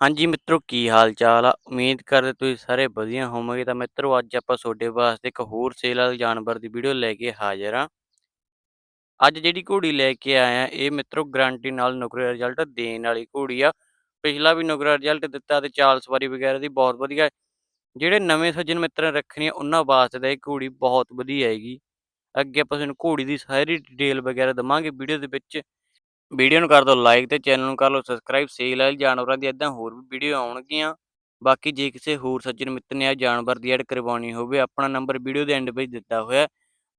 ਹਾਂਜੀ ਮਿੱਤਰੋ, ਕੀ ਹਾਲ ਚਾਲ ਆ? ਉਮੀਦ ਕਰਦੇ ਤੁਸੀਂ ਸਾਰੇ ਵਧੀਆ ਹੋਵੋਗੇ। ਤਾਂ ਮਿੱਤਰੋ, ਅੱਜ ਆਪਾਂ ਤੁਹਾਡੇ ਵਾਸਤੇ ਇੱਕ ਹੋਰ ਸੇਲ ਵਾਲੇ ਜਾਨਵਰ ਦੀ ਵੀਡੀਓ ਲੈ ਕੇ ਹਾਜ਼ਰ ਹਾਂ। ਅੱਜ ਜਿਹੜੀ ਘੋੜੀ ਲੈ ਕੇ ਆਏ ਆ ਇਹ ਮਿੱਤਰੋ ਗਾਰੰਟੀ ਨਾਲ ਨੁਕਰੇ ਰਿਜ਼ਲਟ ਦੇਣ ਵਾਲੀ ਘੋੜੀ ਆ। ਪਿਛਲਾ ਵੀ ਨੁਕਰਾ ਰਿਜ਼ਲਟ ਦਿੱਤਾ ਤੇ ਚਾਲ ਸਵਾਰੀ ਵਗੈਰਾ ਦੀ ਬਹੁਤ ਵਧੀਆ ਜਿਹੜੇ ਨਵੇਂ ਸੱਜਣ ਮਿੱਤਰ ਰੱਖਣੀ ਉਹਨਾਂ ਵਾਸਤੇ ਤਾਂ ਇਹ ਘੋੜੀ ਬਹੁਤ ਵਧੀਆ ਹੈਗੀ। ਅੱਗੇ ਆਪਾਂ ਤੁਹਾਨੂੰ ਘੋੜੀ ਦੀ ਸਾਰੀ ਡਿਟੇਲ ਵਗੈਰਾ ਦਵਾਂਗੇ ਵੀਡੀਓ ਦੇ ਵਿੱਚ। ਵੀਡੀਓ ਨੂੰ ਕਰ ਦਿਓ ਲਾਈਕ ਤੇ ਚੈਨਲ ਨੂੰ ਕਰ ਲਓ ਸਬਸਕ੍ਰਾਈਬ ਸੇਲ ਵਾਲੇ ਜਾਨਵਰਾਂ ਦੀ ਇਦਾਂ ਹੋਰ ਵੀ ਵੀਡੀਓ ਆਉਣਗੀਆਂ। ਬਾਕੀ ਜੇ ਕਿਸੇ ਹੋਰ ਸੱਜਣ ਮਿੱਤਰ ਨੇ ਆ ਜਾਨਵਰ ਦੀ ਐਡ ਕਰਵਾਉਣੀ ਹੋਵੇ, ਆਪਣਾ ਨੰਬਰ ਵੀਡੀਓ ਦੇ ਐਂਡ ਵਿੱਚ ਦਿੱਤਾ ਹੋਇਆ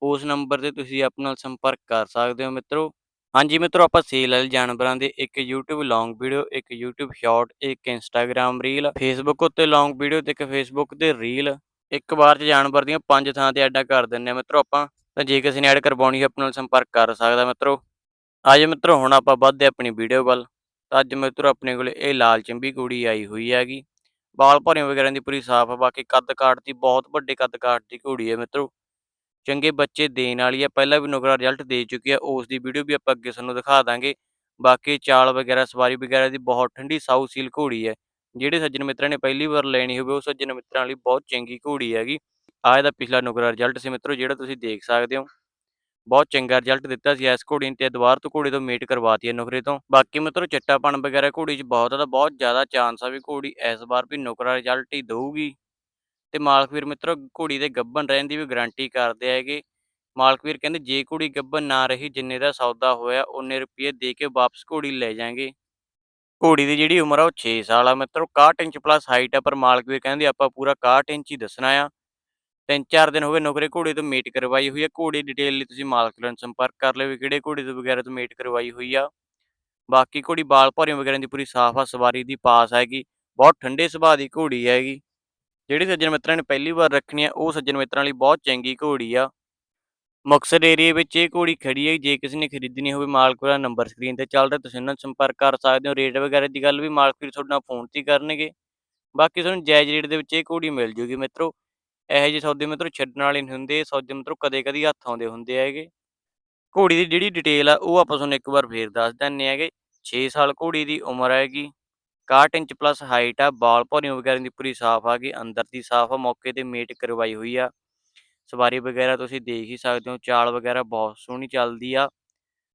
ਉਸ ਨੰਬਰ ਤੇ ਤੁਸੀਂ ਆਪਣੇ ਨਾਲ ਸੰਪਰਕ ਕਰ ਸਕਦੇ ਹੋ ਮਿੱਤਰੋ। ਹਾਂਜੀ ਮਿੱਤਰੋ, ਆਪਾਂ ਸੇਲ ਵਾਲੇ ਜਾਨਵਰਾਂ ਦੇ ਇੱਕ YouTube ਲੌਂਗ ਵੀਡੀਓ ਇੱਕ YouTube ਸ਼ਾਰਟ ਇੱਕ Instagram ਰੀਲ Facebook ਉੱਤੇ ਲੌਂਗ ਵੀਡੀਓ ਤੇ ਇੱਕ Facebook ਤੇ ਰੀਲ ਇੱਕ ਵਾਰ 'ਚ ਜਾਨਵਰ ਦੀਆਂ ਪੰਜ ਥਾਂ ਤੇ ਐਡਾਂ ਕਰ ਦਿੰਨੇ ਆ ਮਿੱਤਰੋ ਆਪਾਂ। ਤਾਂ ਜੇ ਕਿਸੇ ਨੇ ਐਡ ਕਰਵਾਉਣੀ ਹੈ ਆਪਣੇ ਨਾਲ ਸੰਪਰਕ ਕਰ ਸਕਦਾ ਮਿੱਤਰੋ। ਅੱਜ ਮਿੱਤਰੋ, ਹੁਣ ਆਪਾਂ ਵੱਧਦੇ ਹਾਂ ਆਪਣੀ ਵੀਡੀਓ ਵੱਲ। ਤਾਂ ਅੱਜ ਮਿੱਤਰੋ, ਆਪਣੇ ਕੋਲ ਇਹ ਲਾਲ ਚੰਬੀ ਘੋੜੀ ਆਈ ਹੋਈ ਹੈਗੀ। ਬਾਲ ਭਰਿਆਂ ਵਗੈਰਾ ਦੀ ਪੂਰੀ ਸਾਫ਼ ਹੈ ਬਾਕੀ ਕੱਦ ਕਾਠ ਦੀ, ਬਹੁਤ ਵੱਡੇ ਕੱਦ ਕਾਠ ਦੀ ਘੋੜੀ ਹੈ ਮਿੱਤਰੋ। ਚੰਗੇ ਬੱਚੇ ਦੇਣ ਵਾਲੀ ਹੈ, ਪਹਿਲਾਂ ਵੀ ਨੁਕਰਾ ਰਿਜ਼ਲਟ ਦੇ ਚੁੱਕੀ ਹੈ। ਉਸ ਦੀ ਵੀਡੀਓ ਵੀ ਆਪਾਂ ਅੱਗੇ ਤੁਹਾਨੂੰ ਦਿਖਾ ਦਾਂਗੇ। ਬਾਕੀ ਚਾਲ ਵਗੈਰਾ, ਸਵਾਰੀ ਵਗੈਰਾ ਦੀ ਬਹੁਤ ਠੰਡੀ ਸਾਊ ਸੀਲ ਘੋੜੀ ਹੈ। ਜਿਹੜੇ ਸੱਜਣ ਮਿੱਤਰਾਂ ਨੇ ਪਹਿਲੀ ਵਾਰ ਲੈਣੀ ਹੋਵੇ, ਉਹ ਸੱਜਣ ਮਿੱਤਰਾਂ ਲਈ ਬਹੁਤ ਚੰਗੀ ਘੋੜੀ ਹੈਗੀ। ਆਹ ਇਹਦਾ ਪਿਛਲਾ ਨੁਕਰਾ ਰਿਜ਼ਲਟ ਸੀ ਮਿੱਤਰੋ, ਜਿਹੜਾ ਤੁਸੀਂ ਦੇਖ ਸਕਦੇ ਹੋ। ਬਹੁਤ ਚੰਗਾ ਰਿਜ਼ਲਟ ਦਿੱਤਾ ਸੀ ਇਸ ਘੋੜੀ ਨੇ ਤੇ ਦੁਬਾਰਾ ਤੋਂ ਘੋੜੀ ਤੋਂ ਮੀਟ ਕਰਵਾਤੀ ਹੈ ਨੁਕਰੇ ਤੋਂ। ਬਾਕੀ ਮਿੱਤਰੋ ਚਿੱਟਾਪਣ ਵਗੈਰਾ ਘੋੜੀ 'ਚ ਬਹੁਤ ਆ ਤਾਂ ਬਹੁਤ ਜ਼ਿਆਦਾ ਚਾਂਸ ਆ ਵੀ ਘੋੜੀ ਇਸ ਵਾਰ ਵੀ ਨੁਕਰਾ ਰਿਜ਼ਲਟ ਹੀ ਦਊਗੀ। ਤੇ ਮਾਲਕ ਵੀਰ ਮਿੱਤਰੋ, ਘੋੜੀ ਦੇ ਗੱਭਣ ਰਹਿਣ ਦੀ ਵੀ ਗਾਰੰਟੀ ਕਰਦੇ ਹੈਗੇ। ਮਾਲਕ ਵੀਰ ਕਹਿੰਦੇ, ਜੇ ਘੋੜੀ ਗੱਭਣ ਨਾ ਰਹੀ, ਜਿੰਨੇ ਦਾ ਸੌਦਾ ਹੋਇਆ ਉਹਨੇ ਰੁਪਏ ਦੇ ਕੇ ਵਾਪਸ ਘੋੜੀ ਲੈ ਜਾਾਂਗੇ। ਘੋੜੀ ਦੀ ਜਿਹੜੀ ਉਮਰ ਆ, ਉਹ 6 ਸਾਲ ਆ ਮਿੱਤਰੋ। 61 ਇੰਚ ਪਲੱਸ ਹਾਈਟ ਆ, ਪਰ ਮਾਲਕ ਵੀਰ ਕਹਿੰਦੇ, ਆਪਾਂ ਪੂਰਾ 61 ਇੰਚ ਹੀ ਦੱਸਣਾ ਆ। ਤਿੰਨ ਚਾਰ ਦਿਨ ਹੋ ਗਏ ਨੁਕਰੇ ਘੋੜੇ ਤੋਂ ਮੀਟ ਕਰਵਾਈ ਹੋਈ ਹੈ ਘੋੜੀ ਡਿਟੇਲ ਲਈ ਤੁਸੀਂ ਮਾਲਕ ਨਾਲ ਸੰਪਰਕ ਕਰ ਲਿਓ ਵੀ ਕਿਹੜੇ ਘੋੜੇ ਤੋਂ ਵਗੈਰਾ ਤੋਂ ਮੀਟ ਕਰਵਾਈ ਹੋਈ ਆ। ਬਾਕੀ ਘੋੜੀ ਬਾਲ ਭੌਰੀਆਂ ਵਗੈਰਾ ਦੀ ਪੂਰੀ ਸਾਫ਼ ਆ, ਸਵਾਰੀ ਦੀ ਪਾਸ ਹੈਗੀ। ਬਹੁਤ ਠੰਡੇ ਸੁਭਾਅ ਦੀ ਘੋੜੀ ਹੈਗੀ। ਜਿਹੜੇ ਸੱਜਣ ਮਿੱਤਰਾਂ ਨੇ ਪਹਿਲੀ ਵਾਰ ਰੱਖਣੀ ਆ, ਉਹ ਸੱਜਣ ਮਿੱਤਰਾਂ ਲਈ ਬਹੁਤ ਚੰਗੀ ਘੋੜੀ ਆ। ਮੁਕਤਸਰ ਏਰੀਆ ਵਿੱਚ ਇਹ ਘੋੜੀ ਖੜੀ ਹੈ ਜੇ ਕਿਸੇ ਨੇ ਖਰੀਦਣੀ ਹੋਵੇ ਮਾਲਕ ਦਾ ਨੰਬਰ ਸਕਰੀਨ ਤੇ ਚੱਲ ਰਿਹਾ ਤੁਸੀਂ ਉਹਨਾਂ ਨਾਲ ਸੰਪਰਕ ਕਰ ਸਕਦੇ ਹੋ। ਰੇਟ ਵਗੈਰਾ ਦੀ ਗੱਲ ਵੀ ਮਾਲਕ ਵੀਰ ਤੁਹਾਡੇ ਨਾਲ ਫੋਨ ਤੇ ਕਰਨਗੇ। ਬਾਕੀ ਤੁਹਾਨੂੰ ਜਾਇਜ਼ ਰੇਟ ਦੇ ਵਿੱਚ ਇਹ ਘੋੜੀ ਮਿਲ ਜੂਗੀ ਮਿੱਤਰੋ। ਇਹੋ ਜਿਹੇ ਸੌਦੇ ਮਿੱਤਰੋ ਛੱਡਣ ਵਾਲੇ ਨਹੀਂ ਹੁੰਦੇ, ਸੌਦੇ ਮਿੱਤਰੋ ਕਦੇ ਕਦੀ ਹੱਥ ਆਉਂਦੇ ਹੁੰਦੇ ਹੈਗੇ। ਘੋੜੀ ਦੀ ਜਿਹੜੀ ਡਿਟੇਲ ਆ, ਉਹ ਆਪਾਂ ਤੁਹਾਨੂੰ ਇੱਕ ਵਾਰ ਫੇਰ ਦੱਸ ਦਿੰਨੇ ਹੈਗੇ। 6 ਸਾਲ ਘੋੜੀ ਦੀ ਉਮਰ ਹੈਗੀ 61 ਇੰਚ ਪਲੱਸ ਹਾਈਟ ਆ, ਬਾਲ ਭੌਰੀਆਂ ਵਗੈਰਾ ਦੀ ਪੂਰੀ ਸਾਫ਼ ਆ ਗਈ, ਅੰਦਰ ਦੀ ਸਾਫ਼ ਆ, ਮੌਕੇ ਤੇ ਮੇਟ ਕਰਵਾਈ ਹੋਈ ਆ। ਸਵਾਰੀ ਵਗੈਰਾ ਤੁਸੀਂ ਦੇਖ ਹੀ ਸਕਦੇ ਹੋ, ਚਾਲ ਵਗੈਰਾ ਬਹੁਤ ਸੋਹਣੀ ਚੱਲਦੀ ਆ।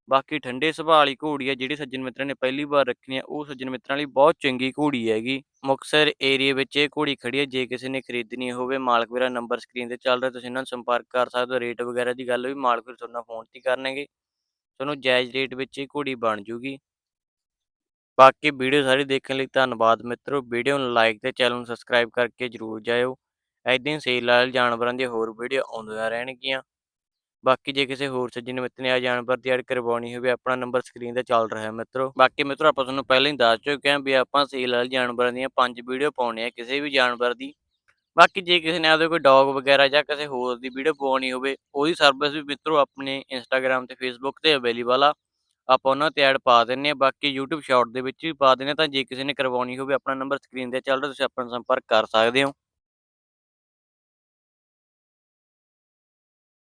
ਬਾਕੀ ਠੰਡੇ ਸੁਭਾਅ ਵਾਲੀ ਘੋੜੀ ਹੈ ਜਿਹੜੀ ਸੱਜਣ ਮਿੱਤਰਾਂ ਨੇ ਪਹਿਲੀ ਵਾਰ ਰੱਖਣੀ ਹੈ ਉਹ ਸੱਜਣ ਮਿੱਤਰਾਂ ਲਈ ਬਹੁਤ ਚੰਗੀ ਘੋੜੀ ਹੈਗੀ। ਮੁਕਤਸਰ ਏਰੀਆ ਵਿੱਚ ਇਹ ਘੋੜੀ ਖੜੀ ਹੈ ਜੇ ਕਿਸੇ ਨੇ ਖਰੀਦਣੀ ਹੋਵੇ, ਮਾਲਕ ਵੀਰਾ ਨੰਬਰ ਸਕਰੀਨ ਤੇ ਚੱਲ ਰਿਹਾ, ਤੁਸੀਂ ਇਹਨਾਂ ਨਾਲ ਸੰਪਰਕ ਕਰ ਸਕਦੇ ਹੋ ਰੇਟ ਵਗੈਰਾ ਦੀ ਗੱਲ ਵੀ ਮਾਲਕ ਵੀਰ ਤੁਹਾਨੂੰ ਫੋਨ ਤੇ ਕਰਨਗੇ। ਤੁਹਾਨੂੰ ਜਾਇਜ਼ ਰੇਟ ਵਿੱਚ ਇਹ ਘੋੜੀ ਬਣ ਜੂਗੀ। ਬਾਕੀ ਵੀਡੀਓ ਸਾਰੀ ਦੇਖਣ ਲਈ ਧੰਨਵਾਦ ਮਿੱਤਰੋ। ਵੀਡੀਓ ਨੂੰ ਲਾਈਕ ਤੇ ਚੈਨਲ ਨੂੰ ਸਬਸਕ੍ਰਾਈਬ ਕਰਕੇ ਜਰੂਰ ਜਾਇਓ। ਐਦਾਂ ਹੀ ਸੇਲ ਵਾਲੇ ਜਾਨਵਰਾਂ ਦੀਆਂ ਹੋਰ ਵੀਡੀਓ ਆਉਂਦੀਆਂ ਰਹਿਣਗੀਆਂ। ਬਾਕੀ ਜੇ ਕਿਸੇ ਹੋਰ ਸੱਜਣ ਮਿੱਤਰ ਨੇ ਆ ਜਾਨਵਰ ਦੀ ਐਡ ਕਰਵਾਉਣੀ ਹੋਵੇ, ਆਪਣਾ ਨੰਬਰ ਸਕਰੀਨ ਤੇ ਚੱਲ ਰਿਹਾ ਹੈ ਮਿੱਤਰੋ। ਬਾਕੀ ਮਿੱਤਰੋ, ਆਪਾਂ ਤੁਹਾਨੂੰ ਪਹਿਲਾਂ ਹੀ ਦੱਸ ਚੁੱਕੇ ਹਾਂ ਵੀ ਆਪਾਂ ਸੇਲ ਵਾਲੇ ਜਾਨਵਰਾਂ ਦੀਆਂ ਪੰਜ ਵੀਡੀਓ ਪਾਉਣੇ ਆ ਕਿਸੇ ਵੀ ਜਾਨਵਰ ਦੀ। ਬਾਕੀ ਜੇ ਕਿਸੇ ਨੇ ਆਪਦੇ ਕੋਈ ਡੌਗ ਵਗੈਰਾ ਜਾਂ ਕਿਸੇ ਹੋਰ ਦੀ ਵੀਡੀਓ ਪਾਉਣੀ ਹੋਵੇ, ਉਹਦੀ ਸਰਵਿਸ ਵੀ ਮਿੱਤਰੋ ਆਪਣੇ ਇੰਸਟਾਗ੍ਰam ਤੇ ਫੇਸਬੁੱਕ ਤੇ ਅਵੇਲੇਬਲ ਆ। ਆਪਾਂ ਉਹਨਾਂ ਤੇ ਐਡ ਪਾ ਦਿੰਨੇ ਆ ਬਾਕੀ YouTube ਸ਼ਾਰਟ ਦੇ ਵਿੱਚ ਵੀ ਪਾ ਦਿੰਨੇ ਆ ਤਾਂ ਜੇ ਕਿਸੇ ਨੇ ਕਰਵਾਉਣੀ ਹੋਵੇ, ਆਪਣਾ ਨੰਬਰ ਸਕਰੀਨ ਤੇ ਚੱਲ ਰਿਹਾ, ਤੁਸੀਂ ਆਪਣਾ ਸੰਪਰਕ ਕਰ ਸਕਦੇ ਹੋ।